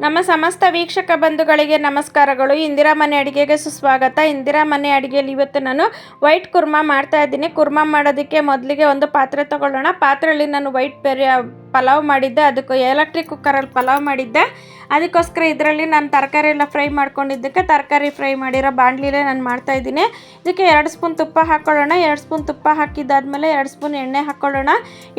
ನಮ್ಮ ಸಮಸ್ತ ವೀಕ್ಷಕ ಬಂಧುಗಳಿಗೆ ನಮಸ್ಕಾರಗಳು. ಇಂದಿರಾ ಮನೆ ಅಡುಗೆಗೆ ಸುಸ್ವಾಗತ. ಇಂದಿರಾ ಮನೆ ಅಡುಗೆಯಲ್ಲಿ ಇವತ್ತು ನಾನು ವೈಟ್ ಕುರ್ಮಾ ಮಾಡ್ತಾ ಇದ್ದೀನಿ. ಕುರ್ಮಾ ಮಾಡೋದಕ್ಕೆ ಮೊದಲಿಗೆ ಒಂದು ಪಾತ್ರೆ ತಗೊಳ್ಳೋಣ. ಪಾತ್ರೆಯಲ್ಲಿ ನಾನು ವೈಟ್ ಪೆರಿ ಪಲಾವ್ ಮಾಡಿದ್ದೆ, ಅದಕ್ಕೆ ಎಲೆಕ್ಟ್ರಿಕ್ ಕುಕ್ಕರಲ್ಲಿ ಪಲಾವ್ ಮಾಡಿದ್ದೆ. ಅದಕ್ಕೋಸ್ಕರ ಇದರಲ್ಲಿ ನಾನು ತರಕಾರಿ ಎಲ್ಲ ಫ್ರೈ ಮಾಡ್ಕೊಂಡಿದ್ದಕ್ಕೆ ತರಕಾರಿ ಫ್ರೈ ಮಾಡಿರೋ ಬಾಣಲಿಲೇ ನಾನು ಮಾಡ್ತಾ ಇದ್ದೀನಿ. ಇದಕ್ಕೆ ಎರಡು ಸ್ಪೂನ್ ತುಪ್ಪ ಹಾಕ್ಕೊಳ್ಳೋಣ ಎರಡು ಸ್ಪೂನ್ ತುಪ್ಪ ಹಾಕಿದ್ದಾದಮೇಲೆ ಎರಡು ಸ್ಪೂನ್ ಎಣ್ಣೆ ಹಾಕ್ಕೊಳ್ಳೋಣ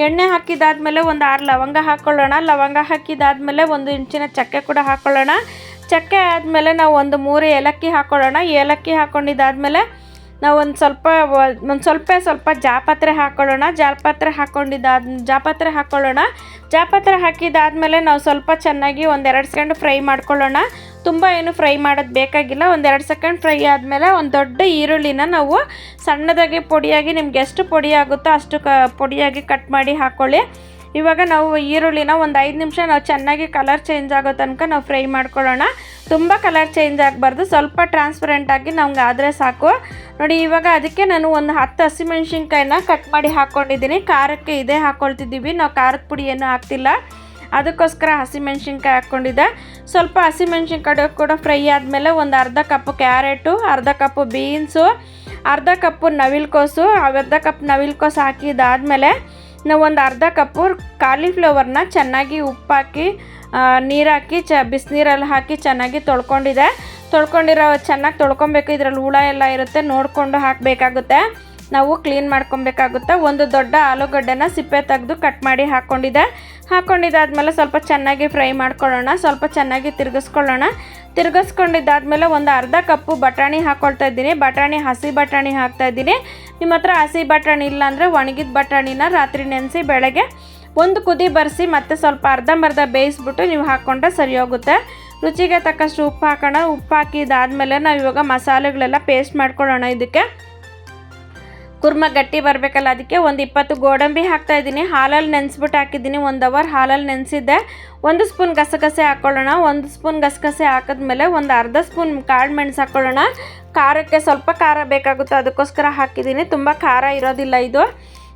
ಎಣ್ಣೆ ಹಾಕಿದಾದ್ಮೇಲೆ ಒಂದು ಆರು ಲವಂಗ ಹಾಕ್ಕೊಳ್ಳೋಣ ಲವಂಗ ಹಾಕಿದಾದ್ಮೇಲೆ ಒಂದು ಇಂಚಿನ ಚಕ್ಕೆ ಕೂಡ ಹಾಕ್ಕೊಳ್ಳೋಣ ಚಕ್ಕೆ ಆದಮೇಲೆ ನಾವು ಒಂದು ಮೂರು ಏಲಕ್ಕಿ ಹಾಕ್ಕೊಳ್ಳೋಣ ಏಲಕ್ಕಿ ಹಾಕ್ಕೊಂಡಿದ್ದಾದ್ಮೇಲೆ ನಾವು ಒಂದು ಸ್ವಲ್ಪ ಒಂದು ಸ್ವಲ್ಪ ಸ್ವಲ್ಪ ಜಾಪತ್ರೆ ಹಾಕ್ಕೊಳ್ಳೋಣ ಜಾಪತ್ರೆ ಹಾಕ್ಕೊಂಡಿದ್ದಾದ ಜಾಪತ್ರೆ ಹಾಕ್ಕೊಳ್ಳೋಣ ಜಾಪತ್ರೆ ಹಾಕಿದಾದಮೇಲೆ ನಾವು ಸ್ವಲ್ಪ ಚೆನ್ನಾಗಿ ಒಂದೆರಡು ಸೆಕೆಂಡ್ ಫ್ರೈ ಮಾಡ್ಕೊಳ್ಳೋಣ. ತುಂಬ ಏನು ಫ್ರೈ ಮಾಡೋದು ಬೇಕಾಗಿಲ್ಲ. ಒಂದೆರಡು ಸೆಕೆಂಡ್ ಫ್ರೈ ಆದಮೇಲೆ ಒಂದು ದೊಡ್ಡ ಈರುಳ್ಳಿನ ನಾವು ಸಣ್ಣದಾಗಿ ಪೊಡಿಯಾಗಿ ನಿಮ್ಗೆ ಎಷ್ಟು ಪೊಡಿ ಅಷ್ಟು ಕ, ಪೊಡಿಯಾಗಿ ಕಟ್ ಮಾಡಿ ಹಾಕ್ಕೊಳ್ಳಿ ಇವಾಗ ನಾವು ಈರುಳ್ಳಿನ ಒಂದು ಐದು ನಿಮಿಷ ನಾವು ಚೆನ್ನಾಗಿ ಕಲರ್ ಚೇಂಜ್ ಆಗೋ ತನಕ ನಾವು ಫ್ರೈ ಮಾಡ್ಕೊಳ್ಳೋಣ. ತುಂಬ ಕಲರ್ ಚೇಂಜ್ ಆಗಬಾರ್ದು. ಸ್ವಲ್ಪ ಟ್ರಾನ್ಸ್ಪರೆಂಟಾಗಿ ನಮ್ಗೆ ಆದರೆ ಸಾಕು. ನೋಡಿ, ಇವಾಗ ಅದಕ್ಕೆ ನಾನು ಒಂದು ಹತ್ತು ಹಸಿಮೆಣ್ಸಿನ್ಕಾಯಿನ ಕಟ್ ಮಾಡಿ ಹಾಕ್ಕೊಂಡಿದ್ದೀನಿ ಖಾರಕ್ಕೆ ಇದೇ ಹಾಕ್ಕೊಳ್ತಿದ್ದೀವಿ ನಾವು ಖಾರದ ಪುಡಿ ಏನೂ ಹಾಕ್ತಿಲ್ಲ. ಅದಕ್ಕೋಸ್ಕರ ಹಸಿಮೆಣ್ಸಿನ್ಕಾಯಿ ಹಾಕ್ಕೊಂಡಿದ್ದೆ. ಸ್ವಲ್ಪ ಹಸಿಮೆಣ್ಸಿನ್ಕಾಯಿ ಕೂಡ ಫ್ರೈ ಆದಮೇಲೆ ಒಂದು ಅರ್ಧ ಕಪ್ ಕ್ಯಾರೆಟು, ಅರ್ಧ ಕಪ್ ಬೀನ್ಸು, ಅರ್ಧ ಕಪ್ ನವಿಲ್ಕೋಸು. ಅರ್ಧ ಕಪ್ ನವಿಲ್ಕೋಸು ಹಾಕಿದಾದಮೇಲೆ ನಾವು ಒಂದು ಅರ್ಧ ಕಪ್ಪು ಕಾಲಿಫ್ಲವರ್ನ ಚೆನ್ನಾಗಿ ಉಪ್ಪಾಕಿ ನೀರಾಕಿ, ಚ, ಬಿಸಿನೀರಲ್ಲಿ ಹಾಕಿ ಚೆನ್ನಾಗಿ ತೊಳ್ಕೊಂಡಿದೆ. ತೊಳ್ಕೊಂಡಿರೋ, ಚೆನ್ನಾಗಿ ತೊಳ್ಕೊಬೇಕು. ಇದರಲ್ಲಿ ಹುಳ ಎಲ್ಲ ಇರುತ್ತೆ, ನೋಡಿಕೊಂಡು ಹಾಕಬೇಕಾಗುತ್ತೆ. ನಾವು ಕ್ಲೀನ್ ಮಾಡ್ಕೊಬೇಕಾಗುತ್ತೆ. ಒಂದು ದೊಡ್ಡ ಆಲೂಗಡ್ಡೆನ ಸಿಪ್ಪೆ ತೆಗೆದು ಕಟ್ ಮಾಡಿ ಹಾಕ್ಕೊಂಡಿದ್ದೆ ಹಾಕ್ಕೊಂಡಿದ್ದಾದ್ಮೇಲೆ ಸ್ವಲ್ಪ ಚೆನ್ನಾಗಿ ಫ್ರೈ ಮಾಡ್ಕೊಳ್ಳೋಣ. ಸ್ವಲ್ಪ ಚೆನ್ನಾಗಿ ತಿರುಗಿಸ್ಕೊಳ್ಳೋಣ. ತಿರುಗಿಸ್ಕೊಂಡಿದ್ದಾದ್ಮೇಲೆ ಒಂದು ಅರ್ಧ ಕಪ್ಪು ಬಟಾಣಿ ಹಾಕ್ಕೊಳ್ತಾ ಇದ್ದೀನಿ. ಬಟಾಣಿ, ಹಸಿ ಬಟಾಣಿ ಹಾಕ್ತಾ ಇದ್ದೀನಿ. ನಿಮ್ಮ ಹತ್ರ ಹಸಿ ಬಟಾಣಿ ಇಲ್ಲ ಅಂದರೆ ಒಣಗಿದ ಬಟಾಣಿನ ರಾತ್ರಿ ನೆನೆಸಿ ಬೆಳಗ್ಗೆ ಒಂದು ಕುದಿ ಬರೆಸಿ ಮತ್ತೆ ಸ್ವಲ್ಪ ಅರ್ಧಂಬರ್ಧ ಬೇಯಿಸ್ಬಿಟ್ಟು ನೀವು ಹಾಕ್ಕೊಂಡ್ರೆ ಸರಿ ಹೋಗುತ್ತೆ. ರುಚಿಗೆ ತಕ್ಕಷ್ಟು ಉಪ್ಪು ಹಾಕೋಣ. ಉಪ್ಪು ಹಾಕಿದಾದ್ಮೇಲೆ ನಾವು ಇವಾಗ ಮಸಾಲೆಗಳೆಲ್ಲ ಪೇಸ್ಟ್ ಮಾಡ್ಕೊಳ್ಳೋಣ ಇದಕ್ಕೆ. ಕುರ್ಮ ಗಟ್ಟಿ ಬರಬೇಕಲ್ಲ, ಅದಕ್ಕೆ ಒಂದು ಇಪ್ಪತ್ತು ಗೋಡಂಬಿ ಹಾಕ್ತಾ ಇದ್ದೀನಿ. ಹಾಲಲ್ಲಿ ನೆನೆಸ್ಬಿಟ್ಟು ಹಾಕಿದ್ದೀನಿ, ಒಂದು ಅವರ್ ಹಾಲಲ್ಲಿ ನೆನೆಸಿದ್ದೆ. ಒಂದು ಸ್ಪೂನ್ ಗಸಗಸೆ ಹಾಕ್ಕೊಳ್ಳೋಣ ಒಂದು ಸ್ಪೂನ್ ಗಸಗಸೆ ಹಾಕಿದ್ಮೇಲೆ ಒಂದು ಅರ್ಧ ಸ್ಪೂನ್ ಕಾಳು ಮೆಣಸು ಹಾಕ್ಕೊಳ್ಳೋಣ ಖಾರಕ್ಕೆ ಸ್ವಲ್ಪ ಖಾರ ಬೇಕಾಗುತ್ತೆ, ಅದಕ್ಕೋಸ್ಕರ ಹಾಕಿದ್ದೀನಿ. ತುಂಬ ಖಾರ ಇರೋದಿಲ್ಲ ಇದು.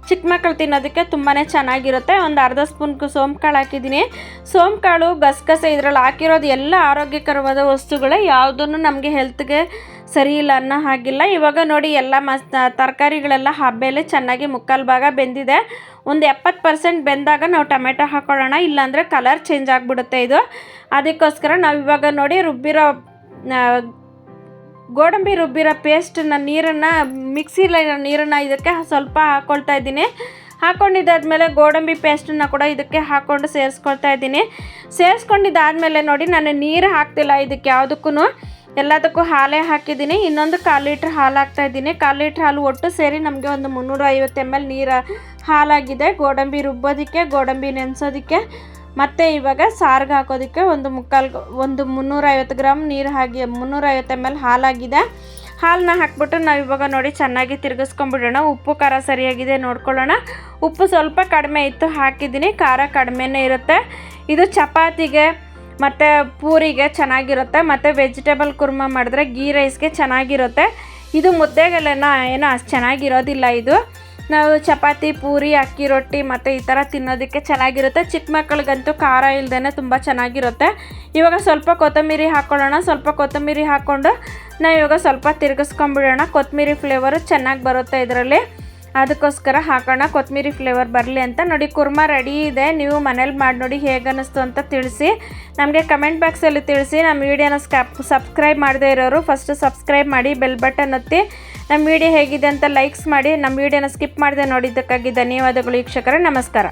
ಚಿಕ್ಕ ಮಕ್ಕಳು ತಿನ್ನೋದಕ್ಕೆ ತುಂಬಾ ಚೆನ್ನಾಗಿರುತ್ತೆ. ಒಂದು ಅರ್ಧ ಸ್ಪೂನ್ ಸೋಂಕಾಳು ಹಾಕಿದ್ದೀನಿ. ಸೋಂಕಾಳು ಗಸಗಸೆ ಇದರಲ್ಲಿ ಹಾಕಿರೋದು ಎಲ್ಲ ಆರೋಗ್ಯಕರವಾದ ವಸ್ತುಗಳೇ. ಯಾವುದನ್ನು ನಮಗೆ ಹೆಲ್ತ್ಗೆ ಸರಿ ಇಲ್ಲ ಅನ್ನೋ ಹಾಗಿಲ್ಲ. ಇವಾಗ ನೋಡಿ ಎಲ್ಲ ಮಸ್ ತರಕಾರಿಗಳೆಲ್ಲ ಹಬ್ಬೆಲೆ ಚೆನ್ನಾಗಿ ಮುಕ್ಕಾಲು ಭಾಗ ಬೆಂದಿದೆ. ಒಂದು ಎಪ್ಪತ್ತು ಪರ್ಸೆಂಟ್ ಬೆಂದಾಗ ನಾವು ಟೊಮೆಟೊ ಹಾಕ್ಕೊಳ್ಳೋಣ ಇಲ್ಲಾಂದರೆ ಕಲರ್ ಚೇಂಜ್ ಆಗಿಬಿಡುತ್ತೆ ಇದು. ಅದಕ್ಕೋಸ್ಕರ ನಾವು ಇವಾಗ ನೋಡಿ ರುಬ್ಬಿರೋ ಗೋಡಂಬಿ ರುಬ್ಬಿರೋ ಪೇಸ್ಟನ್ನ ನೀರನ್ನು ಮಿಕ್ಸಿಲಿ ನೀರನ್ನು ಇದಕ್ಕೆ ಸ್ವಲ್ಪ ಹಾಕ್ಕೊಳ್ತಾ ಇದ್ದೀನಿ. ಹಾಕ್ಕೊಂಡಿದ್ದಾದಮೇಲೆ ಗೋಡಂಬಿ ಪೇಸ್ಟನ್ನು ಕೂಡ ಇದಕ್ಕೆ ಹಾಕ್ಕೊಂಡು ಸೇರಿಸ್ಕೊಳ್ತಾ ಇದ್ದೀನಿ. ಸೇರಿಸ್ಕೊಂಡಿದ್ದಾದಮೇಲೆ ನೋಡಿ ನಾನು ನೀರು ಹಾಕ್ತಿಲ್ಲ ಇದಕ್ಕೆ ಯಾವುದಕ್ಕೂ ಎಲ್ಲದಕ್ಕೂ ಹಾಲೇ ಹಾಕಿದ್ದೀನಿ. ಇನ್ನೊಂದು ಕಾಲು ಲೀಟ್ರ್ ಹಾಲು ಹಾಕ್ತಾ ಇದ್ದೀನಿ. ಕಾಲು ಲೀಟ್ರ್ ಹಾಲು ಒಟ್ಟು ಸೇರಿ ನಮಗೆ ಒಂದು ಮುನ್ನೂರ ಐವತ್ತು ಎಂ ಎಲ್ ನೀರು ಹಾಲಾಗಿದೆ. ಗೋಡಂಬಿ ರುಬ್ಬೋದಕ್ಕೆ, ಗೋಡಂಬಿ ನೆನೆಸೋದಕ್ಕೆ, ಮತ್ತು ಇವಾಗ ಸಾರಿಗೆ ಹಾಕೋದಕ್ಕೆ ಒಂದು ಮುಕ್ಕಾಲು ಒಂದು ಮುನ್ನೂರೈವತ್ತು ಗ್ರಾಮ್ ನೀರು ಹಾಗೆ ಮುನ್ನೂರೈವತ್ತು ಎಂ ಎಲ್ ಹಾಲಾಗಿದೆ. ಹಾಲನ್ನ ಹಾಕ್ಬಿಟ್ಟು ನಾವು ಇವಾಗ ನೋಡಿ ಚೆನ್ನಾಗಿ ತಿರುಗಿಸ್ಕೊಂಬಿಡೋಣ. ಉಪ್ಪು ಖಾರ ಸರಿಯಾಗಿದೆ ನೋಡ್ಕೊಳ್ಳೋಣ. ಉಪ್ಪು ಸ್ವಲ್ಪ ಕಡಿಮೆ ಇತ್ತು ಹಾಕಿದ್ದೀನಿ. ಖಾರ ಕಡಿಮೆನೇ ಇರುತ್ತೆ. ಇದು ಚಪಾತಿಗೆ ಮತ್ತು ಪೂರಿಗೆ ಚೆನ್ನಾಗಿರುತ್ತೆ, ಮತ್ತು ವೆಜಿಟೇಬಲ್ ಕುರ್ಮ ಮಾಡಿದ್ರೆ ಗೀ ರೈಸ್ಗೆ ಚೆನ್ನಾಗಿರುತ್ತೆ. ಇದು ಮುದ್ದೆಗಳೆಲ್ಲ ಏನೋ ಅಷ್ಟು ಚೆನ್ನಾಗಿರೋದಿಲ್ಲ ಇದು. ನಾವು ಚಪಾತಿ, ಪೂರಿ, ಅಕ್ಕಿ ರೊಟ್ಟಿ ಮತ್ತು ಈ ಥರ ತಿನ್ನೋದಕ್ಕೆ ಚೆನ್ನಾಗಿರುತ್ತೆ. ಚಿಕ್ಕ ಮಕ್ಕಳಿಗಂತೂ ಖಾರ ಇಲ್ಲದೇ ತುಂಬ ಚೆನ್ನಾಗಿರುತ್ತೆ. ಇವಾಗ ಸ್ವಲ್ಪ ಕೊತ್ತಂಬರಿ ಹಾಕ್ಕೊಳ್ಳೋಣ ಸ್ವಲ್ಪ ಕೊತ್ತಂಬರಿ ಹಾಕ್ಕೊಂಡು ನಾವು ಇವಾಗ ಸ್ವಲ್ಪ ತಿರುಗಿಸ್ಕೊಂಬಿಡೋಣ ಕೊತ್ತಂಬರಿ ಫ್ಲೇವರು ಚೆನ್ನಾಗಿ ಬರುತ್ತೆ ಇದರಲ್ಲಿ. ಅದಕ್ಕೋಸ್ಕರ ಹಾಕೋಣ, ಕೊತ್ತಂಬರಿ ಫ್ಲೇವರ್ ಬರಲಿ ಅಂತ. ನೋಡಿ, ಕುರ್ಮಾ ರೆಡಿ ಇದೆ. ನೀವು ಮನೇಲಿ ಮಾಡಿ ನೋಡಿ ಹೇಗೆ ಅನ್ನಿಸ್ತು ಅಂತ ತಿಳಿಸಿ. ನಮಗೆ ಕಮೆಂಟ್ ಬಾಕ್ಸಲ್ಲಿ ತಿಳಿಸಿ. ನಮ್ಮ ವೀಡಿಯೋನ ಸ್ಕ್ಯಾಪ್ ಸಬ್ಸ್ಕ್ರೈಬ್ ಮಾಡದೇ ಇರೋರು ಫಸ್ಟ್ ಸಬ್ಸ್ಕ್ರೈಬ್ ಮಾಡಿ ಬೆಲ್ ಬಟನ್ ಒತ್ತಿ. ನಮ್ಮ ವಿಡಿಯೋ ಹೇಗಿದೆ ಅಂತ ಲೈಕ್ಸ್ ಮಾಡಿ. ನಮ್ಮ ವೀಡಿಯೋನ ಸ್ಕಿಪ್ ಮಾಡದೆ ನೋಡಿದ್ದಕ್ಕಾಗಿ ಧನ್ಯವಾದಗಳು, ವೀಕ್ಷಕರ. ನಮಸ್ಕಾರ.